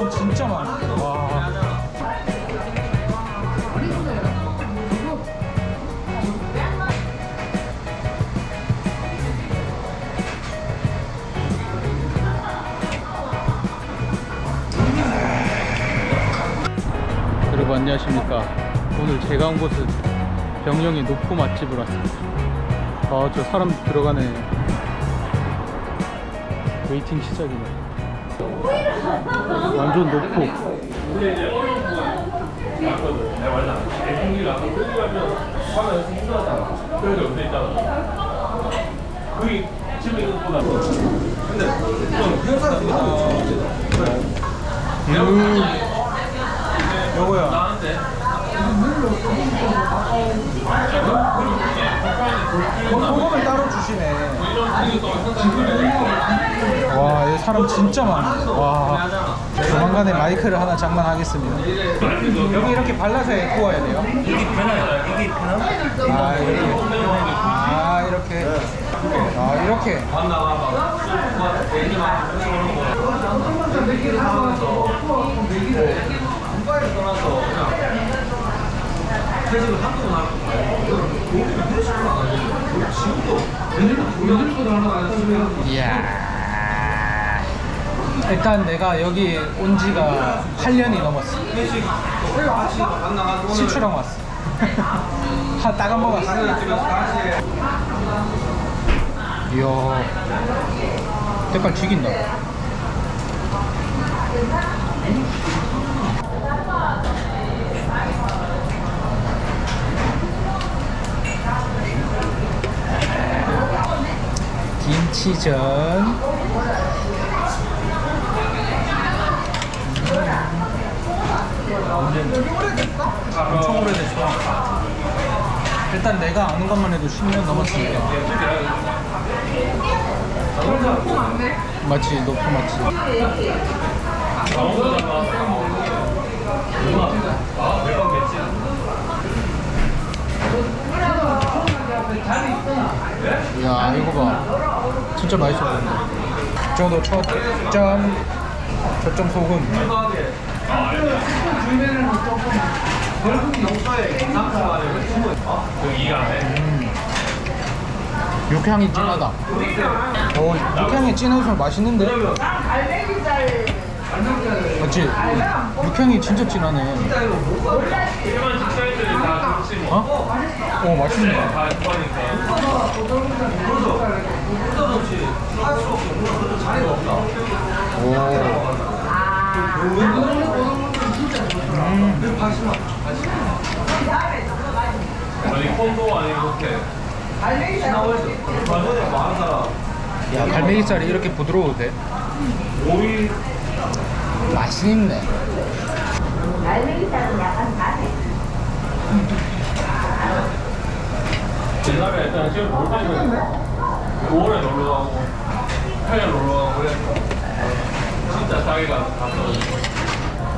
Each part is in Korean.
사람 진짜 많아. 와. 여러분 안녕하십니까 오늘 제가 온 곳은 병영의 노포 맛집을 왔습니다 아 저 사람 들어가네 웨이팅 시작이네 완전 노포 음. 요거야 소금을 따로 주시네 와, 이 사람 진짜 많아. 와, 조만간에 마이크를 하나 장만하겠습니다. 여기 이렇게 발라서 구워야 돼요? 이게 편해요. 이게 편하고 아, 이렇게. 아, 이렇게. 아, 이렇게. 이야. 일단 내가 여기 온 지가 8년이 넘었어. 시추랑 왔어. 하 따간 먹었어. 이야. 색깔 죽인다. 김치전. 엄청 오래됐어. 일단 내가 아는 것만 해도 10년 넘었으니까. 맞지, 높고 맞지. 야, 이거 봐. 진짜 맛있어 보인다. 저도 첫 점, 저점 소금. 육향이 진하다. 오, 육향이 진해서 맛있는데? 맞지? 육향이 진짜 진하네. 어? 오, 맛있네. 오. 아니 콤보 아니 이렇게 야, 갈매기살이 이렇게 부드러워도 돼? 오이 맛있네. 옛날에 일단 지금 볼 때는 5월에 놀러 가고 8월 놀러 가고 그랬어 진짜 자기가 갔어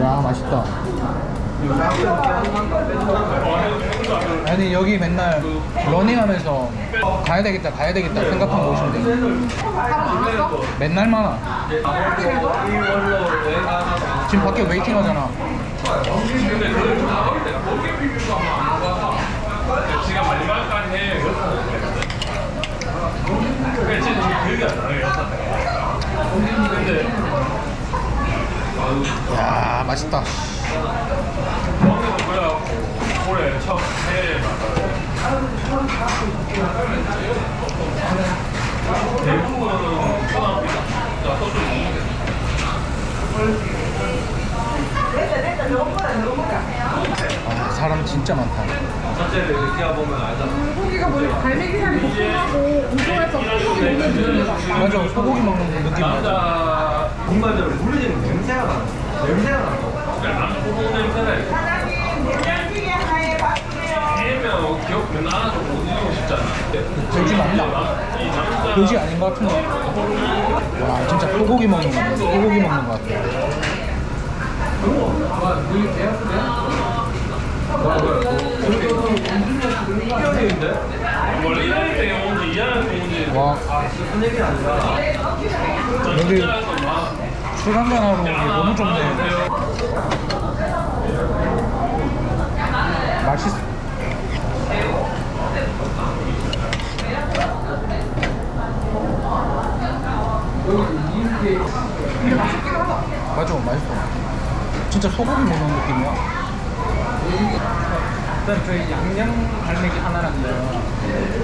야, 맛있다. 아니, 여기 맨날 러닝하면서 가야 되겠다, 가야 되겠다 생각한 곳인데. 맨날 많아. 지금 밖에 웨이팅 하잖아. 그나 아, 사람 진짜 많다. 첫째를 이렇게 보면 알잖아 고기가 뭐냐 갈매기살이 볶음하고 우동해서 소고기 먹는 느낌이다. 맞아, 소고기 먹는 느낌. 남자 정말대로 물리는 냄새가 나. 냄새가 나. 남자 호동 냄새가 있어 애면 기억 맨날 못 잊고 싶지 않아 돼지 맞나? 돼지 아닌 것 같은데. 와, 진짜 소고기 먹는 거 같아. 소고기 먹는 것 같아. 원래 때와 여기 술 한잔 하러 오기 너무 좋네 맛있어 맞아 맛있어 진짜 소고기 먹는 느낌이야. 일단 저희 양념 갈매기 하나랑요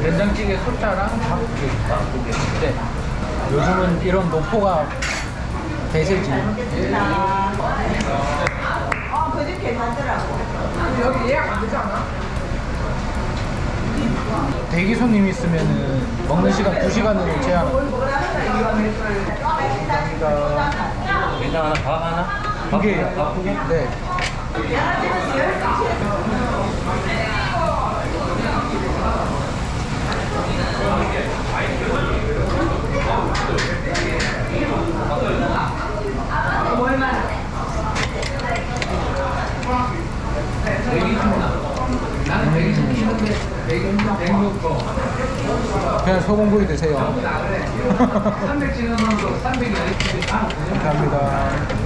된장찌개 소자랑 밥두개 밥두개 네. 요즘은 이런 노포가 대세지. 여기 예약 안 되지 않아? 대기 손님 있으면은 먹는 시간 2시간으로 제한. 일단 하나 밥 하나 이게 네 그냥 소금구이 드세요. 감사합니다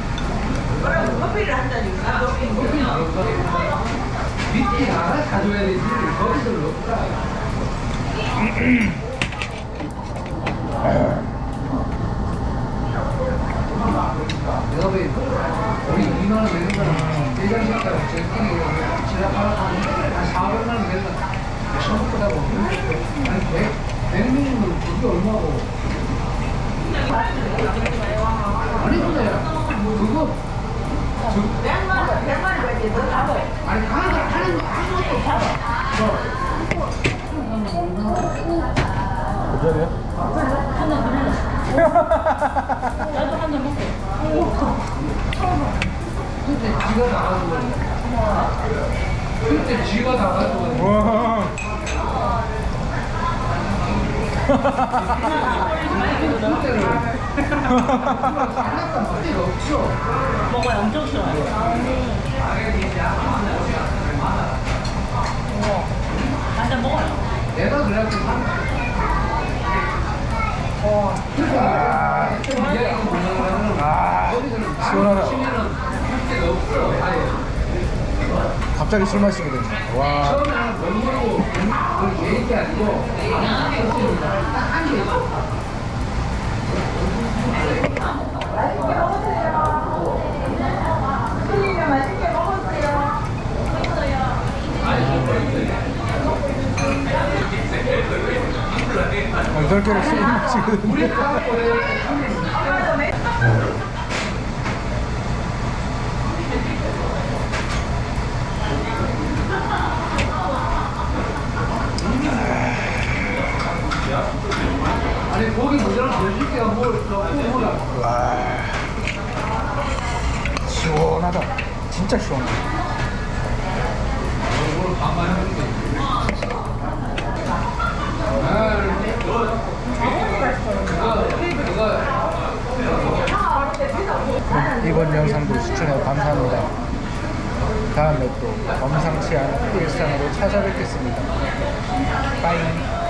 나요 커피를 한 잔인가? 밑에 나가 가져야 되지 거기서 없다 내가 왜 우리 2만 원 내는 거는 대장시켰다고 제일 크게 지나가라고 한 400만 원 내는 건 처음부터라고 그때 지가 나가는 거야 그때 와 그때를 하나도 문제가 없어 먹어야 엄청 싫어요. 한잔 먹어요. 내가 그래갖고 아, 시원하다. 아예 갑자기 술 마시게 되네 와 처음에는 못 먹고 그 계획이 아니고 아무 게 없으니까 딱한게 있어 틀리면 맛있게 먹었어요. 여덟 개를 우리 갖고 아니 고기 모자라 더 줄게요 뭘더 구워라 와 시원하다. 진짜 시원하다 해줄게 그럼 이번 영상도 시청해 감사합니다. 다음에 또 범상치 않은 일상으로 찾아뵙겠습니다. 빠이